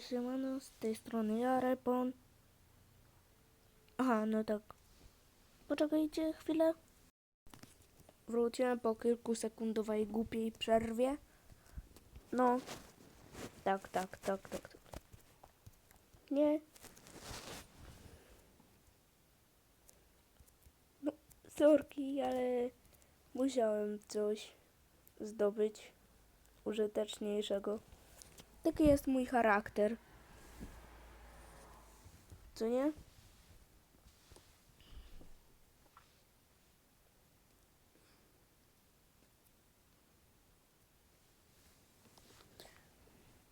siemano, z tej strony ja, Repon. Aha, no tak. Poczekajcie chwilę. Wróciłem po kilkusekundowej głupiej przerwie. No. Tak, tak, tak, tak, tak. Nie. No, sorki, ale musiałem coś zdobyć użyteczniejszego. Taki jest mój charakter. Co nie?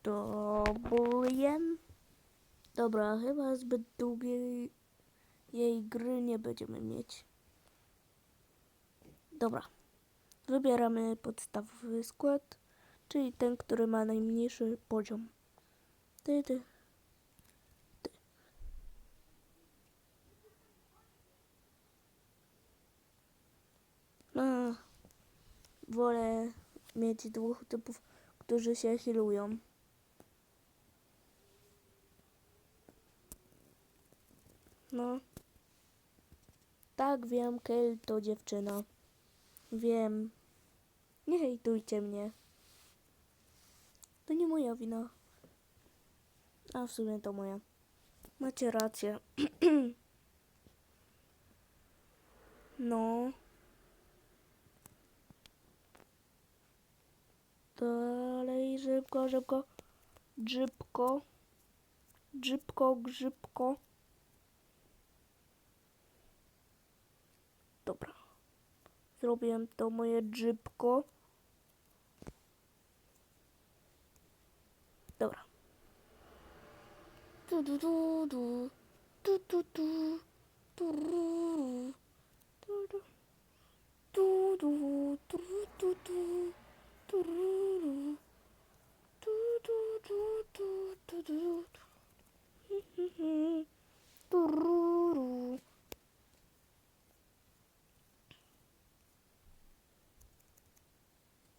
Dobuję. Dobra, chyba zbyt długiej jej gry nie będziemy mieć. Dobra. Wybieramy podstawowy skład, czyli ten, który ma najmniejszy poziom. Ty, ty. Ty. No, wolę mieć dwóch typów, którzy się healują. No. Tak, wiem, Kel to dziewczyna. Wiem. Nie hejtujcie mnie. To nie moja wina. A w sumie to moja. Macie rację. no. Dalej, szybko, szybko. Grzybko. Grzybko, grzybko. Dobra. Zrobiłem to moje grzybko. 뚜두두두 뚜뚜뚜 뚜루루 뚜루 뚜루 뚜뚜뚜 뚜루루 뚜두두두두두두 뚜루루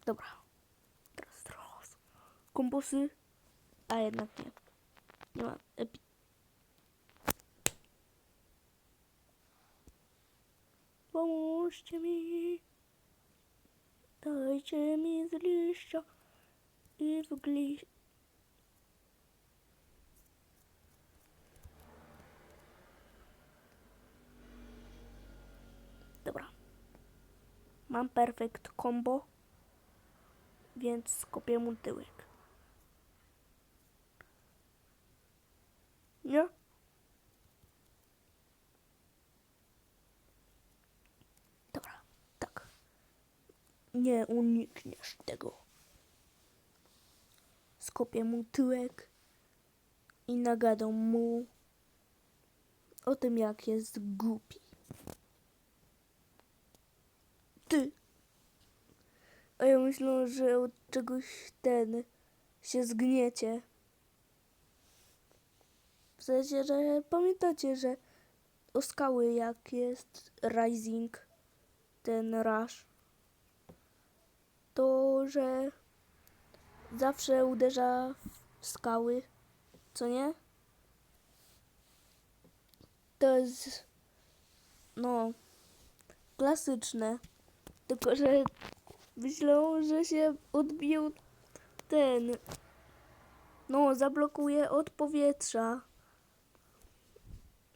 Dobra, teraz roz. Kombosy, a jednak nie. Dajcie mi z liścia i w gli... Dobra. Mam perfekt combo, więc skopię mu tyłek. Nie? Dobra, tak. Nie unikniesz tego. Skopię mu tyłek i nagadam mu o tym, jak jest głupi. Ty. A ja myślę, że od czegoś ten się zgniecie. W sensie, że pamiętacie, że o skały jak jest Rising, ten Rush, to że zawsze uderza w skały, co nie? To jest, no, klasyczne. Tylko, że myślą, że się odbił ten, no, zablokuje od powietrza.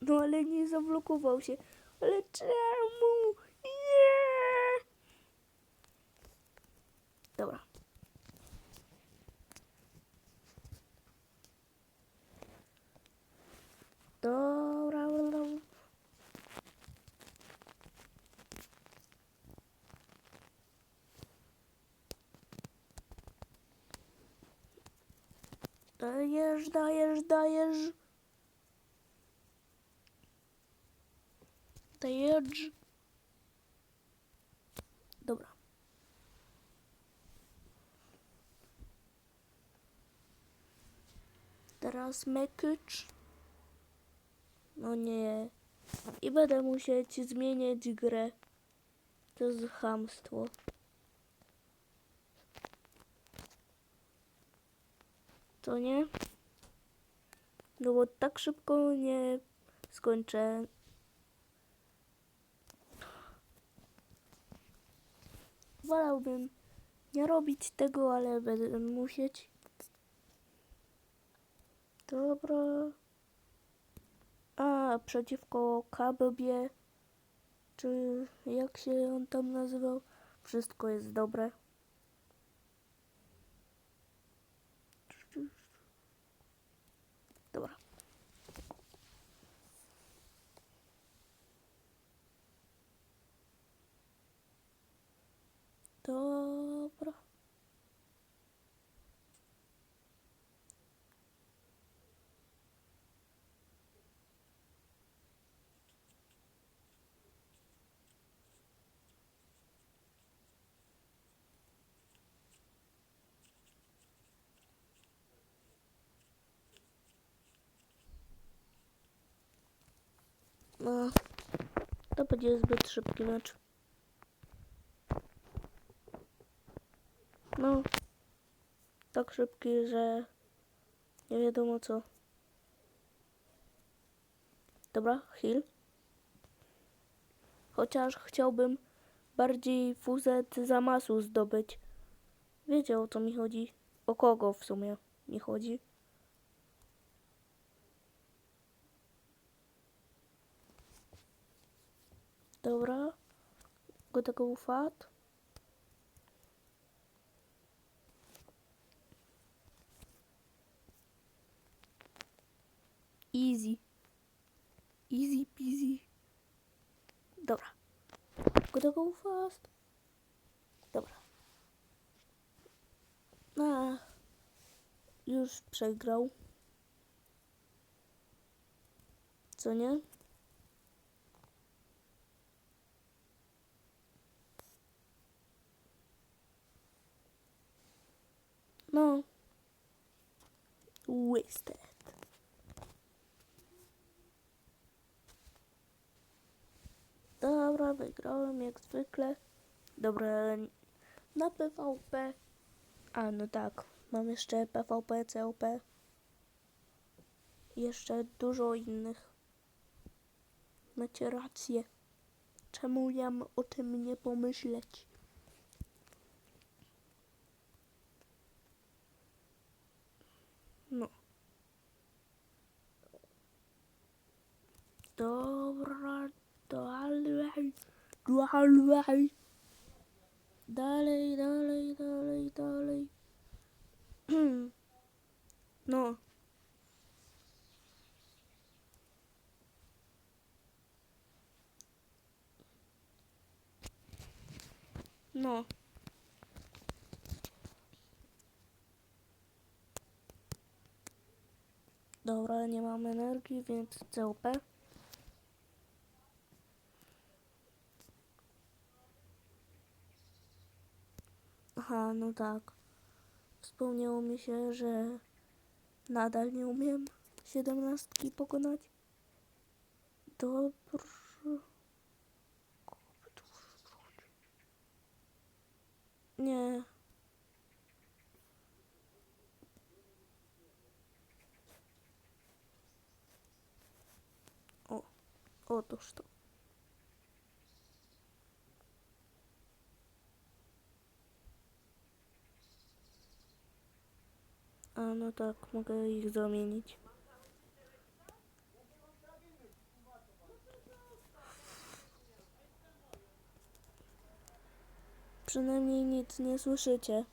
No ale nie zablokował się. Ale czemu? Nie! Dobra. Dobra, dobra. Dajesz, dajesz, dajesz. Dajesz. Dobra. Teraz mekycz. No nie. I będę musieć zmieniać grę. To jest chamstwo. To nie? No bo tak szybko nie skończę. Wolałbym nie robić tego, ale będę musieć. Dobra. A, przeciwko kabobie, czy jak się on tam nazywał, wszystko jest dobre. Dobra. Dobra. No, to będzie zbyt szybki mecz. No, tak szybki, że nie wiadomo co. Dobra, heal. Chociaż chciałbym bardziej fuzet zamasu zdobyć. Wiecie o co mi chodzi? O kogo w sumie mi chodzi? Dobra. Gotowy fat. Easy. Easy peasy. Dobra. Gotowy fast. Dobra. A, już przegrał. Co nie? No. Wasted. Dobra, wygrałem jak zwykle. Dobra, na PvP. A, no tak. Mam jeszcze PvP, COP. Jeszcze dużo innych. Macie rację. Czemu ja o tym nie pomyśleć? No. Dobra, dalej, dalej. Dalej, dalej, dalej, dalej. No. No. Dobra, nie mam energii, więc COP. Aha, no tak. Wspomniało mi się, że nadal nie umiem siedemnastki pokonać. Dobrze. Nie. Otóż to. A no tak, mogę ich zamienić. Przynajmniej nic nie słyszycie.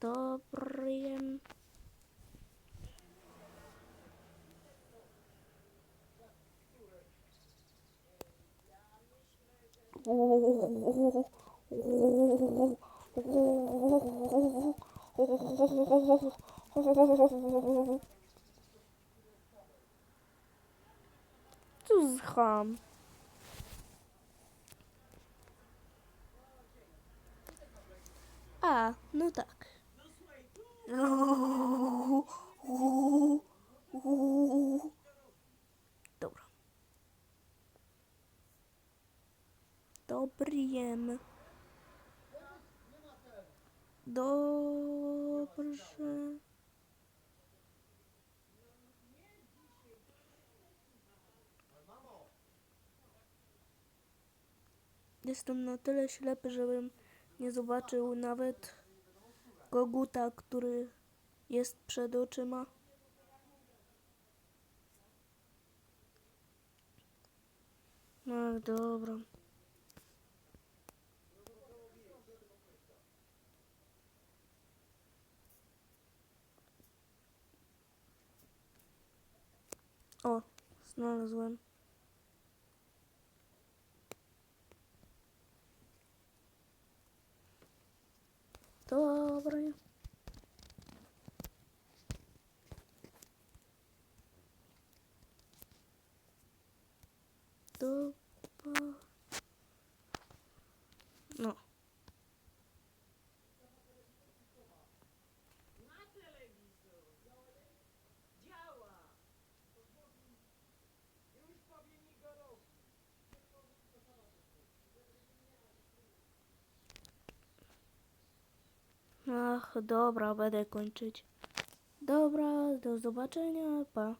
Dobrym. Co z A, no tak. Dobra. Dobrym. Dobrze. Jestem na tyle ślepy, żebym nie zobaczył nawet koguta, który jest przed oczyma. No dobra. O, znalazłem. Dobra. Dobra. No. Ach, dobra, będę kończyć. Dobra, do zobaczenia, pa.